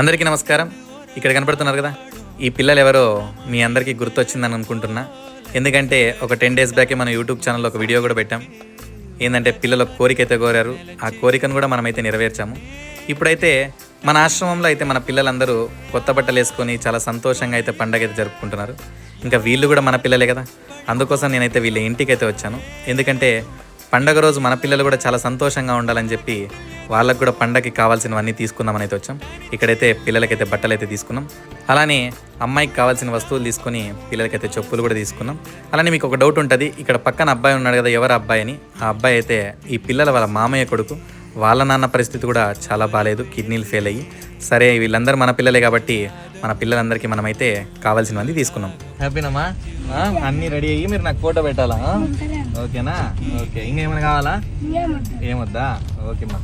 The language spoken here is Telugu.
అందరికీ నమస్కారం. ఇక్కడ కనపడుతున్నారు కదా? ఈ పిల్లలు ఎవరో మీ అందరికీ గుర్తొచ్చిందని అనుకుంటున్నా. ఎందుకంటే ఒక టెన్ డేస్ బ్యాకే మన యూట్యూబ్ ఛానల్లో ఒక వీడియో కూడా పెట్టాం. ఏంటంటే పిల్లలు కోరిక అయితే కోరారు ఆ కోరికను కూడా మనమైతే నెరవేర్చాము. ఇప్పుడైతే మన ఆశ్రమంలో అయితే మన పిల్లలందరూ కొత్త బట్టలు వేసుకొని చాలా సంతోషంగా అయితే పండగ అయితే జరుపుకుంటున్నారు. ఇంకా వీళ్ళు కూడా మన పిల్లలే కదా? అందుకోసం నేనైతే వీళ్ళ ఇంటికి అయితే వచ్చాను. ఎందుకంటే పండగ రోజు మన పిల్లలు కూడా చాలా సంతోషంగా ఉండాలని చెప్పి వాళ్ళకు కూడా పండగకి కావాల్సినవన్నీ తీసుకుందామని అయితే వచ్చాం. ఇక్కడైతే పిల్లలకైతే బట్టలు అయితే తీసుకున్నాం. అలానే అమ్మాయికి కావాల్సిన వస్తువులు తీసుకొని పిల్లలకైతే చెప్పులు కూడా తీసుకున్నాం. అలానే మీకు ఒక డౌట్ ఉంటుంది ఇక్కడ పక్కన అబ్బాయి ఉన్నాడు కదా ఎవరు అబ్బాయి అని. ఆ అబ్బాయి అయితే ఈ పిల్లల వాళ్ళ మామయ్య కొడుకు. వాళ్ళ నాన్న పరిస్థితి కూడా చాలా బాగాలేదు కిడ్నీలు ఫెయిల్ అయ్యి. సరే వీళ్ళందరూ మన పిల్లలే కాబట్టి మన పిల్లలందరికీ మనమైతే కావాల్సినవన్నీ తీసుకున్నాం. హ్యాపీనమ్మా అన్నీ రెడీ అయ్యి మీరు నాకు ఫోటో పెట్టాలా? ఓకేనా? ఓకే. ఇంకా ఏమైనా కావాలా ఏమొద్దా? ఓకే మా.